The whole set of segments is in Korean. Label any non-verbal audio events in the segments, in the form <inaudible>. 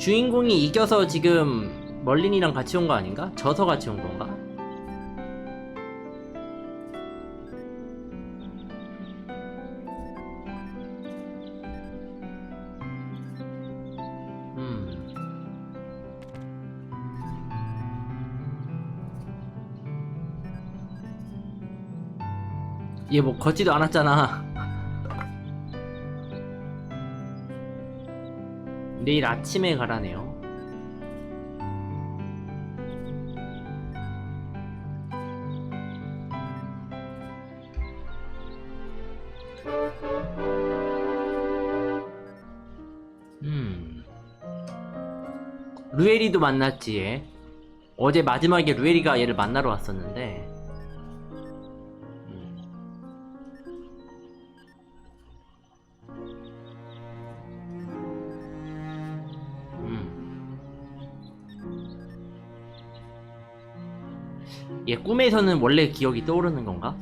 주인공이 이겨서 지금 멀린이랑 같이 온 거 아닌가? 져서 같이 온 건가? 음. 얘뭐 걷지도 않았잖아. 내일 아침에 가라네요. 음. 루에리도 만났지 얘. 어제 마지막에 루에리가 얘를 만나러 왔었는데. 얘 꿈에서는 원래 기억이 떠오르는 건가?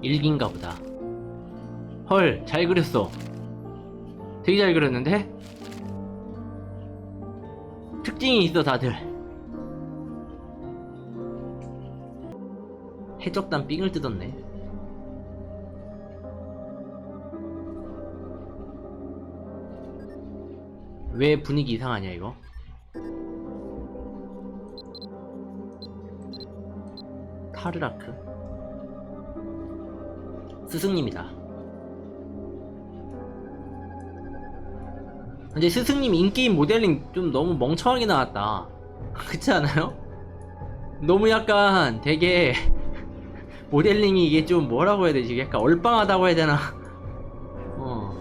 일기인가 보다. 헐, 잘 그렸어. 되게 잘 그렸는데? 특징이 있어, 다들. 해적단 삥을 뜯었네. 왜 분위기 이상하냐, 이거? 타르라크. 스승님이다. 근데 스승님 인게임 모델링 좀 너무 멍청하게 나왔다. <laughs> 그렇지 않아요? 너무 약간 되게 <laughs> 모델링이 이게 좀 뭐라고 해야 되지? 약간 얼빵하다고 해야 되나? <laughs> 어.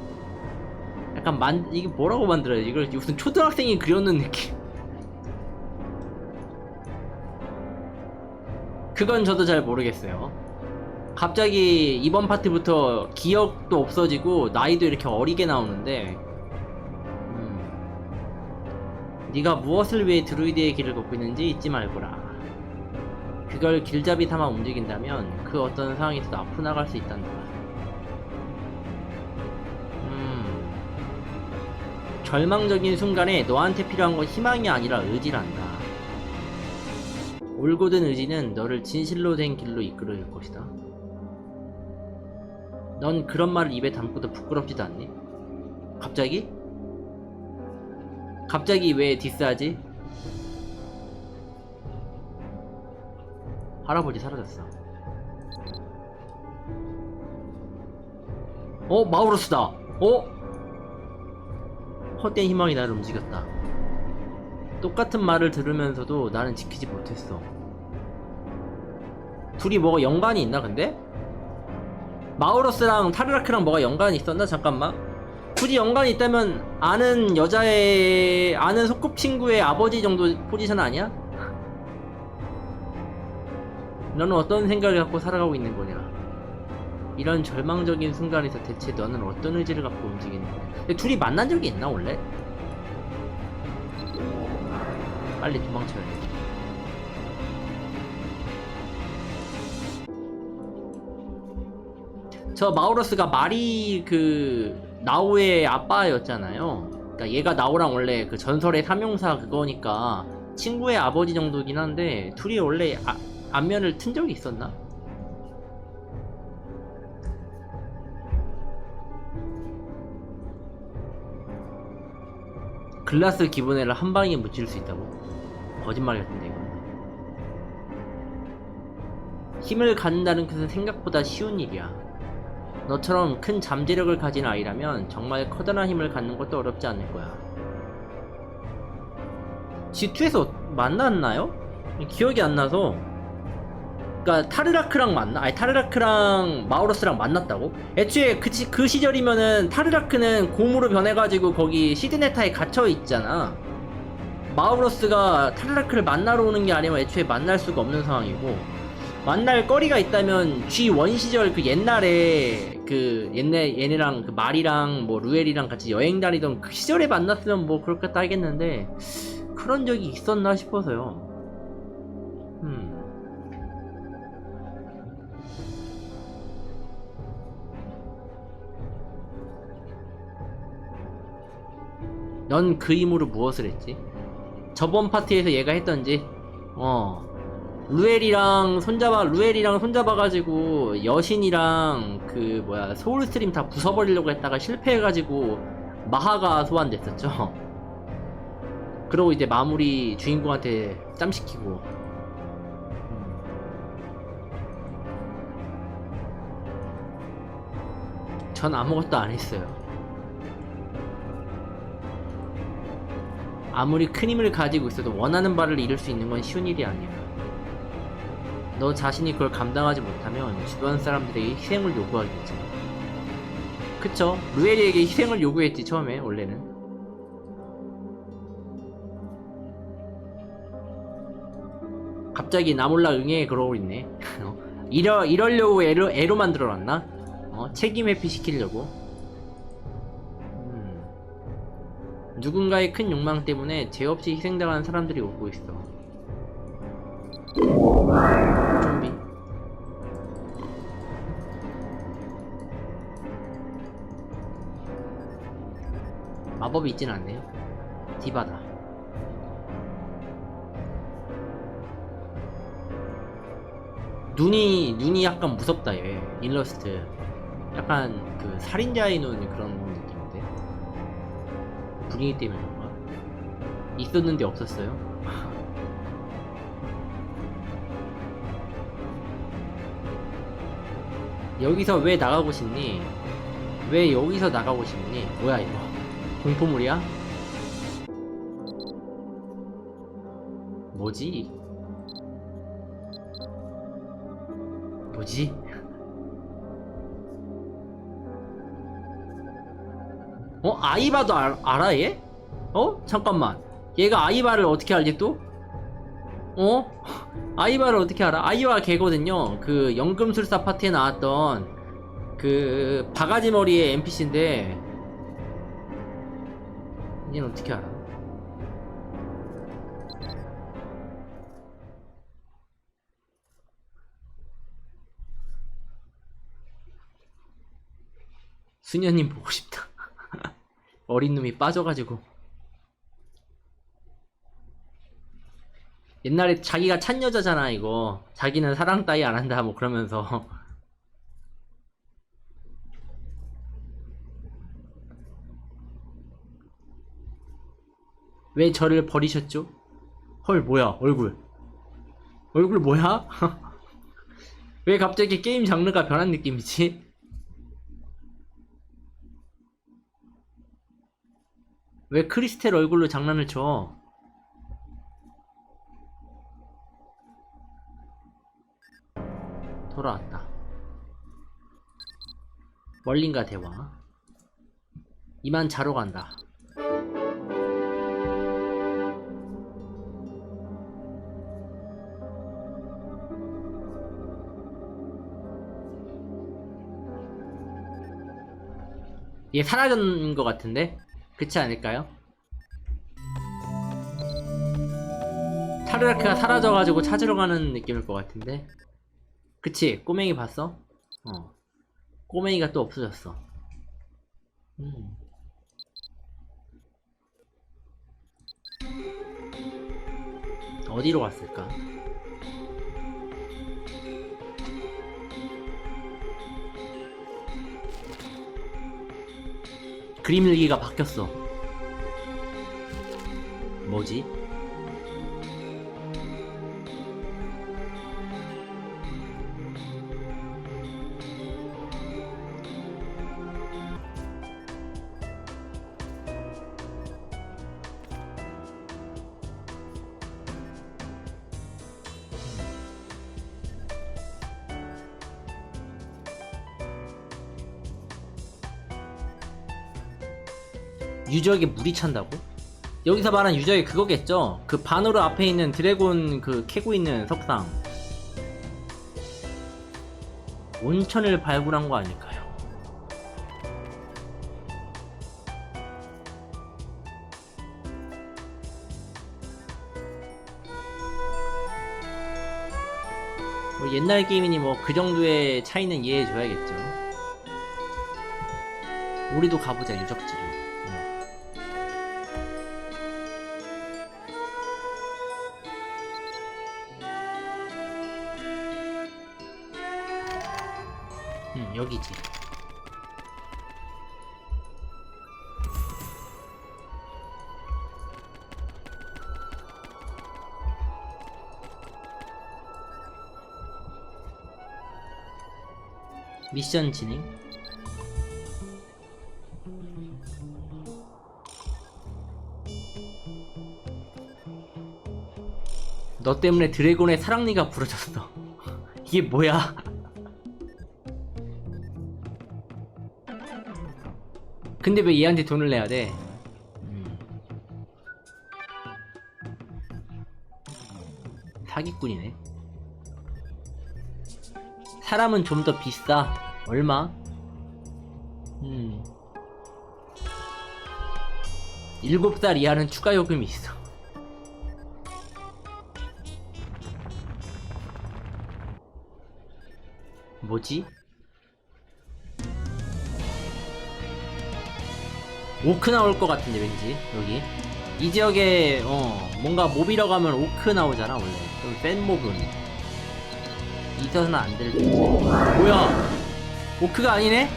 약간 만 이게 뭐라고 만들어야 지 이걸 무슨 초등학생이 그려놓은 느낌. 그건 저도 잘 모르겠어요. 갑자기 이번 파트부터 기억도 없어지고 나이도 이렇게 어리게 나오는데 네가 무엇을 위해 드루이드의 길을 걷고 있는지 잊지 말거라. 그걸 길잡이 삼아 움직인다면 그 어떤 상황에서도 앞으로 나갈 수 있단다. 음, 절망적인 순간에 너한테 필요한 건 희망이 아니라 의지란다. 올곧은 의지는 너를 진실로 된 길로 이끌어줄 것이다. 넌 그런 말을 입에 담고도 부끄럽지도 않니? 갑자기? 갑자기 왜 디스하지? 할아버지 사라졌어. 어? 마우로스다! 어? 헛된 희망이 나를 움직였다. 똑같은 말을 들으면서도 나는 지키지 못했어. 둘이 뭐가 연관이 있나 근데? 마우로스랑 타르라크랑 뭐가 연관이 있었나? 잠깐만. 굳이 연관이 있다면 아는 여자의 아는 소꿉친구의 아버지 정도 포지션 아니야? 너는 어떤 생각을 갖고 살아가고 있는 거냐? 이런 절망적인 순간에서 대체 너는 어떤 의지를 갖고 움직이는 거야? 둘이 만난 적이 있나 원래? 빨리 도망쳐야 돼. 저 마우러스가 말이 그 나우의 아빠였잖아요. 그러니까 얘가 나우랑 원래 그 전설의 삼용사 그거니까 친구의 아버지 정도긴 한데 둘이 원래 아, 안면을 튼 적이 있었나? 글라스 기본에를 한 방에 묻힐 수 있다고? 거짓말 같은데 이거. 힘을 갖는다는 것은 생각보다 쉬운 일이야. 너처럼 큰 잠재력을 가진 아이라면 정말 커다란 힘을 갖는 것도 어렵지 않을 거야. G2에서 만났나요? 기억이 안 나서. 그니까 타르라크랑 만나? 아니 타르라크랑 마우러스랑 만났다고? 애초에 그, 시- 그 시절이면은 타르라크는 곰으로 변해가지고 거기 시드네타에 갇혀 있잖아. 마우러스가 타르라크를 만나러 오는 게 아니면 애초에 만날 수가 없는 상황이고 만날 거리가 있다면 G1 시절 그 옛날에 그 옛날 얘네랑 그 말이랑 뭐 루엘이랑 같이 여행 다니던 그 시절에 만났으면 뭐 그렇겠다 하겠는데 그런 적이 있었나 싶어서요. 음. 넌 그 힘으로 무엇을 했지? 저번 파티에서 얘가 했던지 어 루엘이랑 손잡아 루엘이랑 손잡아가지고 여신이랑 그 뭐야 소울 스트림 다 부숴버리려고 했다가 실패해가지고 마하가 소환됐었죠. <laughs> 그러고 이제 마무리 주인공한테 짬시키고. 음. 전 아무것도 안 했어요. 아무리 큰 힘을 가지고 있어도 원하는 바를 이룰 수 있는 건 쉬운 일이 아니야. 너 자신이 그걸 감당하지 못하면 주변 사람들에게 희생을 요구하겠지. 그쵸? 루엘이에게 희생을 요구했지, 처음에, 원래는. 갑자기 나 몰라 응애 그러고 있네. <laughs> 어? 이러, 이러려고 애로, 애로 만들어놨나? 어? 책임 회피 시키려고. 음. 누군가의 큰 욕망 때문에 죄 없이 희생당하는 사람들이 오고 있어. 마법이 있진 않네요. 디바다. 눈이 눈이 약간 무섭다 얘 일러스트. 약간 그 살인자의 눈 그런 느낌인데. 분위기 때문에 그런가? 있었는데 없었어요. <laughs> 여기서 왜 나가고 싶니? 왜 여기서 나가고 싶니? 뭐야 이거? 공포물이야? 뭐지? 뭐지? 어? 아이바도 알, 알아 얘? 어? 잠깐만 얘가 아이바를 어떻게 알지 또? 어? 아이바를 어떻게 알아? 아이바 걔거든요. 그 연금술사 파티에 나왔던 그 바가지 머리의 NPC인데 얘는 어떻게 알아? 수녀님 보고 싶다. <laughs> 어린 놈이 빠져가지고. 옛날에 자기가 찬 여자잖아 이거 자기는 사랑 따위 안 한다 뭐 그러면서 <laughs> 왜 저를 버리셨죠? 헐 뭐야 얼굴 얼굴 뭐야? <laughs> 왜 갑자기 게임 장르가 변한 느낌이지? 왜 크리스텔 얼굴로 장난을 쳐? 돌아왔다. 멀린가 대화. 이만 자러 간다. 얘 사라진 것 같은데? 그렇지 않을까요? 타르라크가 사라져가지고 찾으러 가는 느낌일 것 같은데? 그치 꼬맹이 봤어? 어 꼬맹이가 또 없어졌어 음. 어디로 갔을까? 그림 일기가 바뀌었어 뭐지? 유저에게 물이 찬다고? 여기서 말한 유적이 그거겠죠? 그 반으로 앞에 있는 드래곤 그 캐고 있는 석상 온천을 발굴한 거 아닐까요? 뭐 옛날 게임이니 뭐 그 정도의 차이는 이해해줘야겠죠. 우리도 가보자 유적지. 미션 진행. 너 때문에 드래곤의 사랑니가 부러졌어. <laughs> 이게 뭐야? <laughs> 근데 왜 얘한테 돈을 내야 돼? 음. 사기꾼이네. 사람은 좀 더 비싸. 얼마? 음. 7살 이하는 추가 요금이 있어. 뭐지? 오크 나올 것 같은데 왠지 여기 이 지역에 어 뭔가 몹이라고 하면 오크 나오잖아 원래 좀 센 몹은 있어서는 안될 텐데 뭐야 오크가 아니네?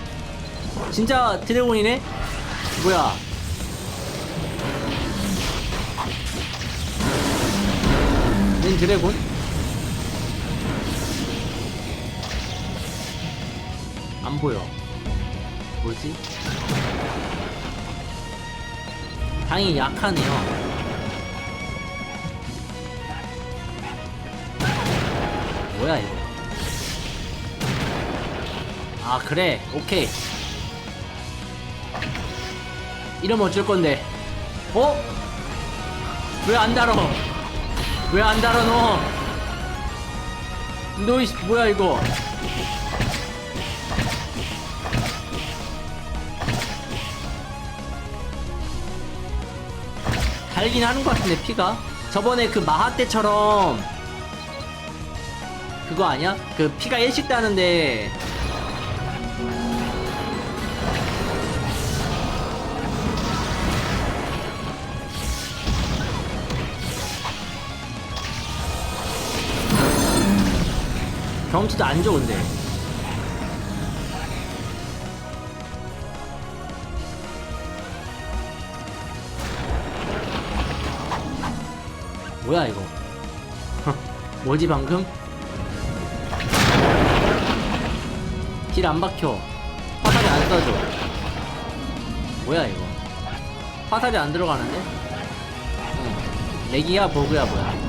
진짜 드래곤이네? 뭐야 낸 드래곤? 안 보여 뭐지? 당연히 약하네요 뭐야 이거 아 그래? 오케이. 이러면 어쩔 건데? 어? 왜 안 달어? 왜 안 달아 너너 이 뭐야 이거? 달긴 하는 것 같은데 피가? 저번에 그 마하 때처럼 그거 아니야? 그 피가 일식 다는데 경험치도 안 좋은데 뭐야 이거 뭐지 방금? 길 안 박혀 화살이 안 쏴줘 뭐야 이거 화살이 안 들어가는데? 응. 렉이야 버그야 뭐야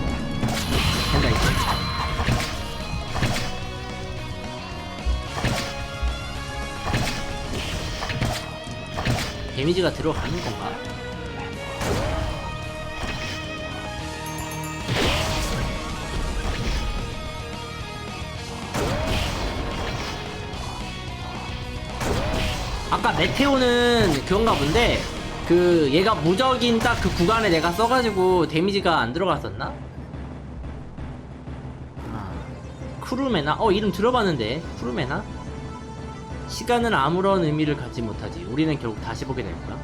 데미지가 들어가는 건가? 아까 메테오는 그건가 본데 그 얘가 무적인 딱 그 구간에 내가 써가지고 데미지가 안 들어갔었나? 아, 크루메나? 어 이름 들어봤는데 크루메나? 시간은 아무런 의미를 갖지 못하지 우리는 결국 다시 보게 될 거야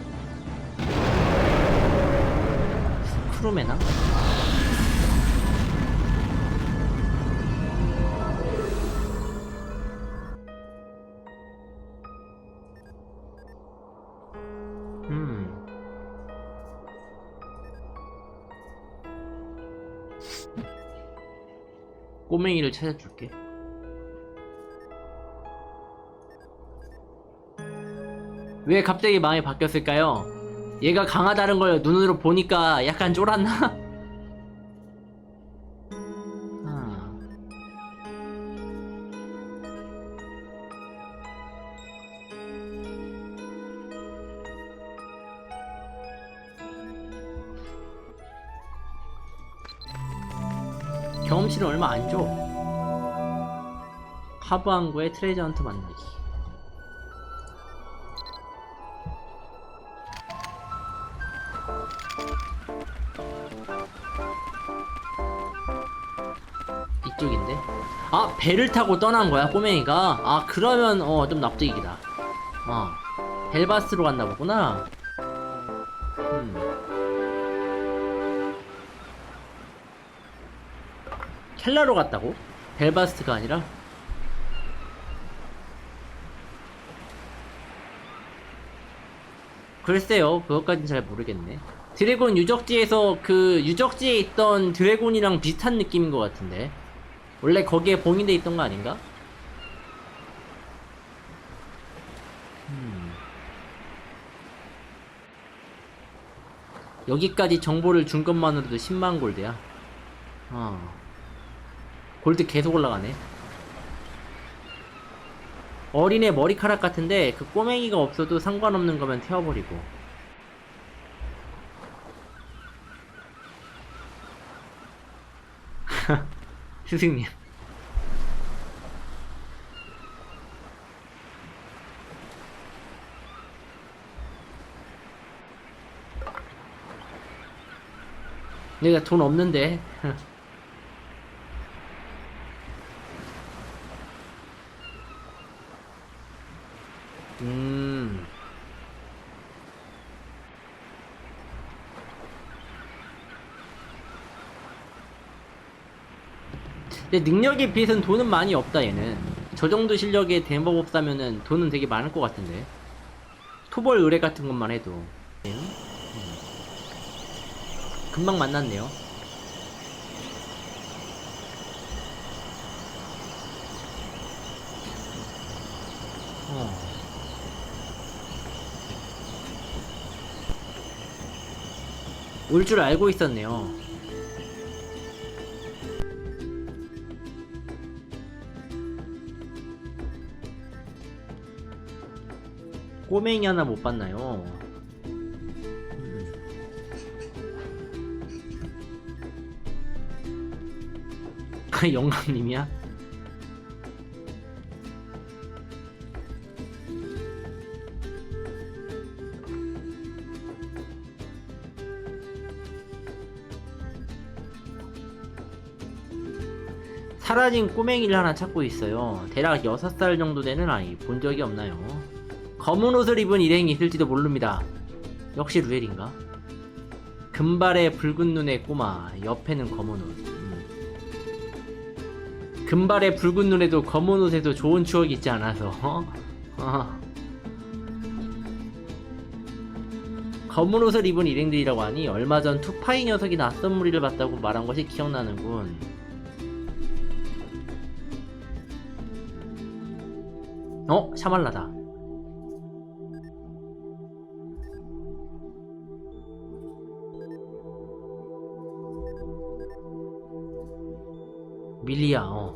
크루메나? 음. 꼬맹이를 찾아줄게. 왜 갑자기 마음이 바뀌었을까요? 얘가 강하다는 걸 눈으로 보니까 약간 쫄았나? 아. 경험치는 얼마 안 줘. 하부항구의 트레저 헌트 만나기. 배를 타고 떠난 거야 꼬맹이가 아 그러면 어 좀 납득이다 어 벨바스로 갔나 보구나 음. 켈라로 갔다고? 벨바스트가 아니라? 글쎄요 그것까진 잘 모르겠네 드래곤 유적지에서 그 유적지에 있던 드래곤이랑 비슷한 느낌인 것 같은데 원래 거기에 봉인돼 있던 거 아닌가? 음. 여기까지 정보를 준 것만으로도 10만 골드야 어. 골드 계속 올라가네 어린애 머리카락 같은데 그 꼬맹이가 없어도 상관없는 거면 태워버리고 <laughs> 스승님. 내가 돈 없는데. <laughs> 음 근데 능력에 비해서는 돈은 많이 없다 얘는. 저 정도 실력의 덴버법사면은 돈은 되게 많을 것 같은데. 토벌 의뢰 같은 것만 해도. 음. 금방 만났네요. 어. 올 줄 알고 있었네요 꼬맹이 하나 못 봤나요? 음. 아, 영감님이야? 사라진 꼬맹이를 하나 찾고 있어요. 대략 6살 정도 되는 아이. 본 적이 없나요? 검은 옷을 입은 일행이 있을지도 모릅니다. 역시 루엘인가? 금발의 붉은 눈의 꼬마, 옆에는 검은 옷. 음. 금발의 붉은 눈에도 검은 옷에도 좋은 추억이 있지 않아서. 어? 어. 검은 옷을 입은 일행들이라고 하니 얼마 전 투파이 녀석이 낯선 무리를 봤다고 말한 것이 기억나는군. 어? 샤말라다. 밀리야, 어.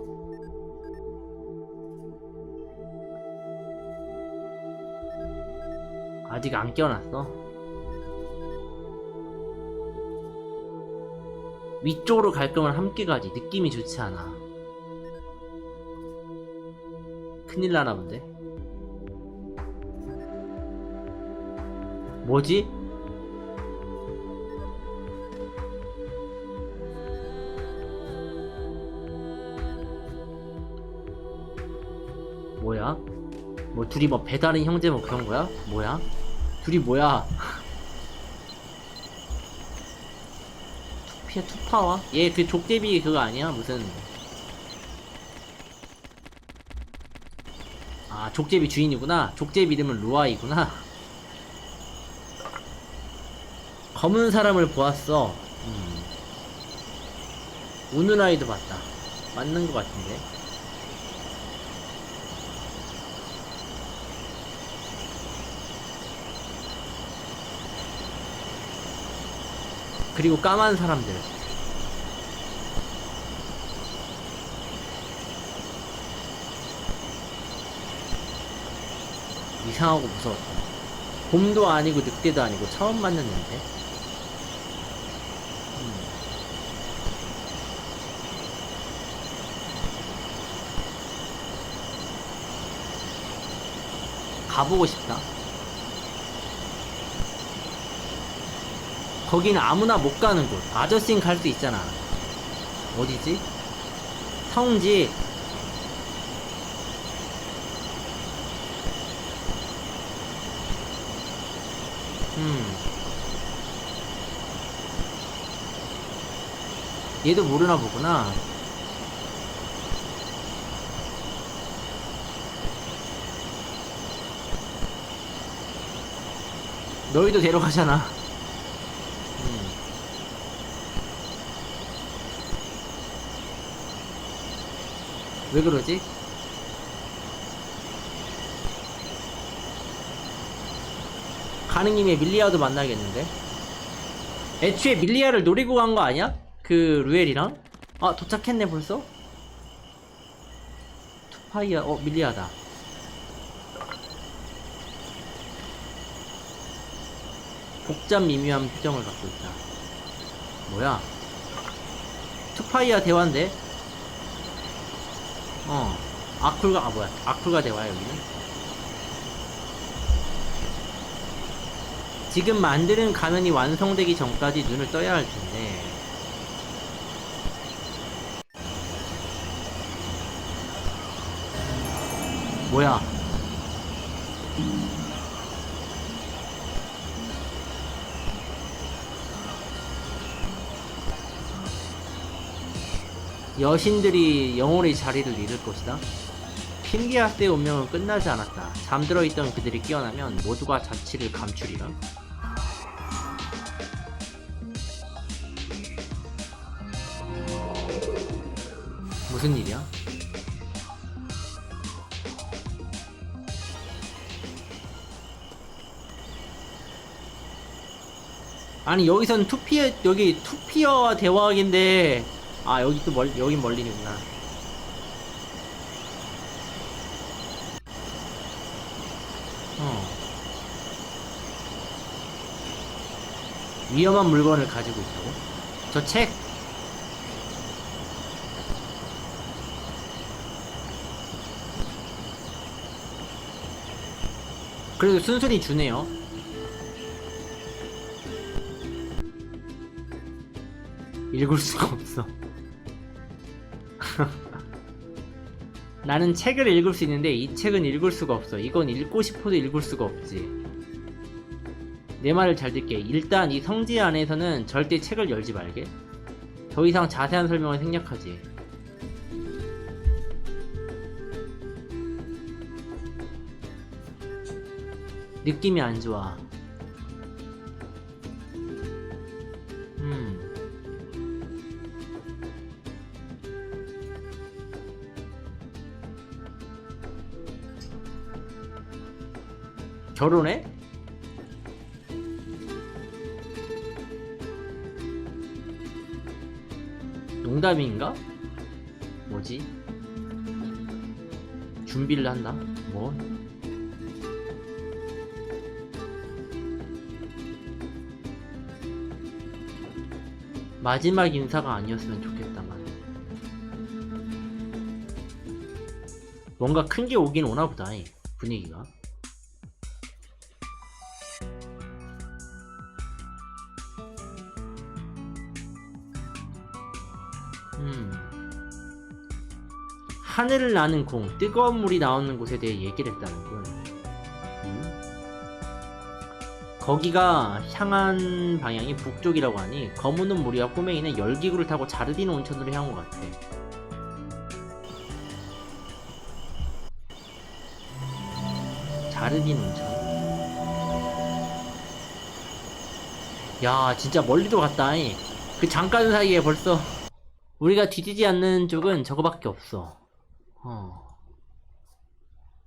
아직 안 깨어났어. 위쪽으로 갈 거면 함께 가지. 느낌이 좋지 않아. 큰일 나나 본데. 뭐지? 뭐 둘이 뭐 배다른 형제 뭐 그런 거야? 뭐야? 둘이 뭐야? 투피야 투파와? 얘 그 족제비 그거 아니야? 무슨 아 족제비 주인이구나 족제비 이름은 루아이구나 검은 사람을 보았어 음. 우는 아이도 봤다 맞는 것 같은데 그리고 까만 사람들. 이상하고 무서웠다. 곰도 아니고 늑대도 아니고 처음 만났는데 음. 가보고 싶다 거긴 아무나 못 가는 곳. 아저씨는 갈 수 있잖아. 어디지? 성지. 음. 얘도 모르나 보구나. 너희도 데려가잖아. 왜 그러지? 가는 김에 밀리아도 만나겠는데? 애초에 밀리아를 노리고 간 거 아니야? 그 루엘이랑? 아 도착했네 벌써? 투파이어 어 밀리아다 복잡 미묘한 표정을 갖고 있다 뭐야 투파이어 대화인데? 어 아쿨가 아 뭐야 아쿨가 대화야 여기는? 지금 만드는 가면이 완성되기 전까지 눈을 떠야 할 텐데. 뭐야? 여신들이 영원히 자리를 잃을 것이다. 핀기아스의 운명은 끝나지 않았다. 잠들어 있던 그들이 깨어나면 모두가 자취를 감추리라. 무슨 일이야? 아니 여기선 투피어 여기 투피어와 대화하기인데 아 여기 또 멀 여긴 멀리는구나. 어. 위험한 물건을 가지고 있다고? 저 책. 그래도 순순히 주네요. 읽을 수가 없어. 나는 책을 읽을 수 있는데 이 책은 읽을 수가 없어. 이건 읽고 싶어도 읽을 수가 없지. 내 말을 잘 듣게. 일단 이 성지 안에서는 절대 책을 열지 말게. 더 이상 자세한 설명을 생략하지. 느낌이 안 좋아. 결혼해? 농담인가? 뭐지? 준비를 한다? 뭐? 마지막 인사가 아니었으면 좋겠다만. 뭔가 큰 게 오긴 오나 보다, 이 분위기가. 하늘을 나는 공, 뜨거운 물이 나오는 곳에 대해 얘기를 했다는군. 음? 거기가 향한 방향이 북쪽이라고 하니 검은 옷 무리와 꼬맹이는 열기구를 타고 자르딘 온천으로 향한 것 같아. 자르딘 온천. 야, 진짜 멀리도 갔다. 이. 그 잠깐 사이에 벌써 우리가 뒤지지 않는 쪽은 저거밖에 없어. 어.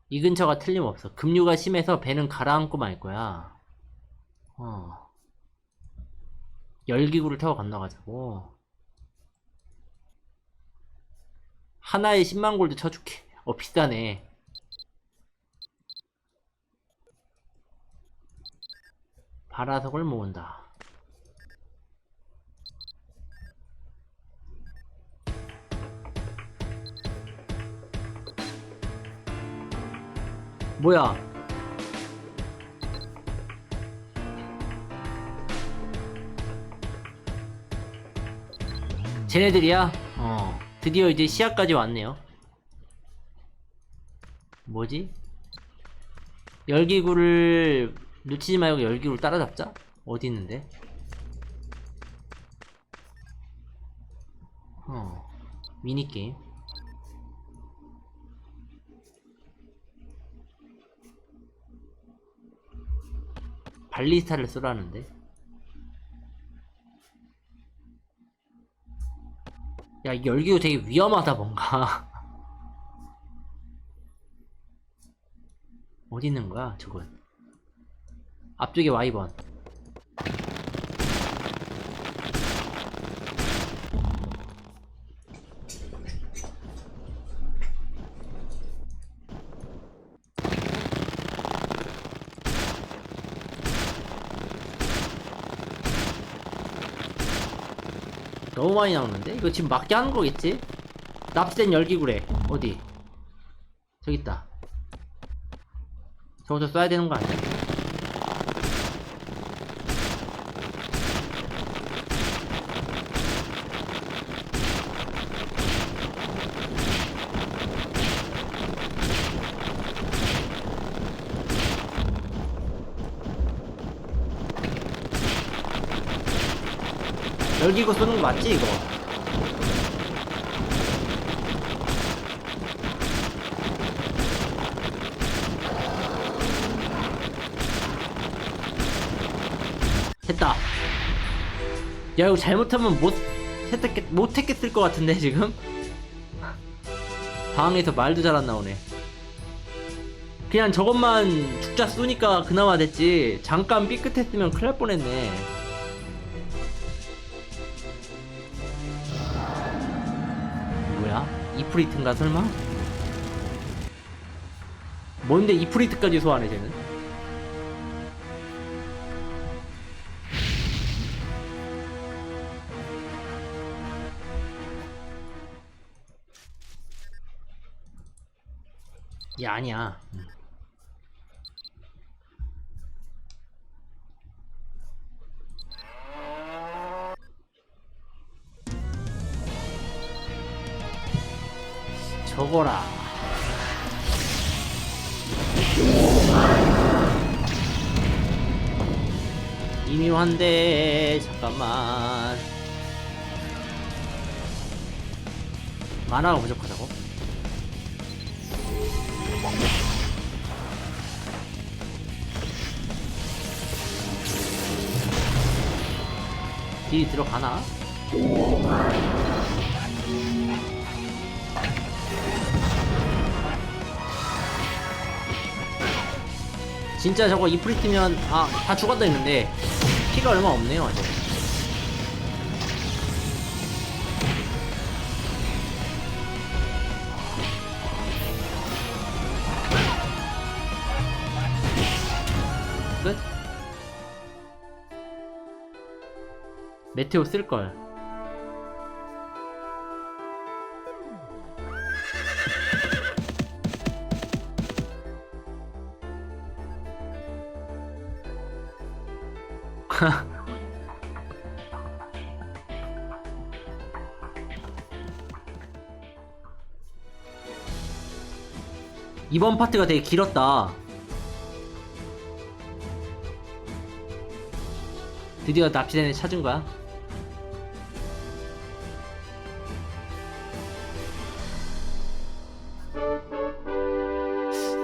이 근처가 틀림없어. 급류가 심해서 배는 가라앉고 말 거야. 어. 열기구를 타고 건너가자고. 하나에 10만 골드 쳐줄게. 어, 비싸네. 바라석을 모은다. 뭐야? 쟤네들이야? 어. 드디어 이제 시야까지 왔네요. 뭐지? 열기구를 놓치지 말고 열기로 따라잡자 어디 있는데 어 미니게임 발리스타를 쓰라는데 야, 이 열기구 되게 위험하다, 뭔가. <laughs> 어디 있는 거야, 저건? 앞쪽에 Y번. 너무 많이 나오는데? 이거 지금 맞게 하는 거겠지? 납치된 열기구래. 어디? 저기 있다. 저것도 써야 되는 거 아니야? 열기구 쓰는 거 맞지, 이거? 됐다. 야, 이거 잘못하면 못, 했겠, 못 했겠을 것 같은데, 지금? 방에서 말도 잘 안 나오네. 그냥 저것만 죽자 쏘니까 그나마 됐지. 잠깐 삐끗했으면 큰일 날 뻔했네. 이프리트인가 설마? 뭔데 이프리트까지 소환해 쟤는? 야 아니야 음. 저거라 이묘한데 잠깐만 만화가 부족하다고? 딜이 들어가나? 진짜 저거 이프리트면 아 다 죽었다 했는데 피가 얼마 없네요 아직 끝? 메테오 쓸걸 <laughs> 이번 파트가 되게 길었다. 드디어 납치된 애 찾은 거야?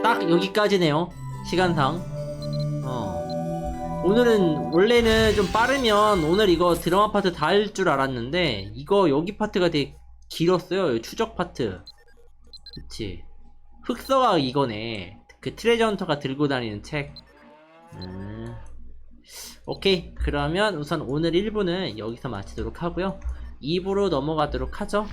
딱 여기까지네요. 시간상. 어. 오늘은 원래는 좀 빠르면 오늘 이거 드라마 파트 다 할 줄 알았는데 이거 여기 파트가 되게 길었어요. 추적 파트. 그치. 흑서가 이거네. 그 트레저 헌터가 들고 다니는 책. 음. 오케이. 그러면 우선 오늘 1부는 여기서 마치도록 하고요. 2부로 넘어가도록 하죠.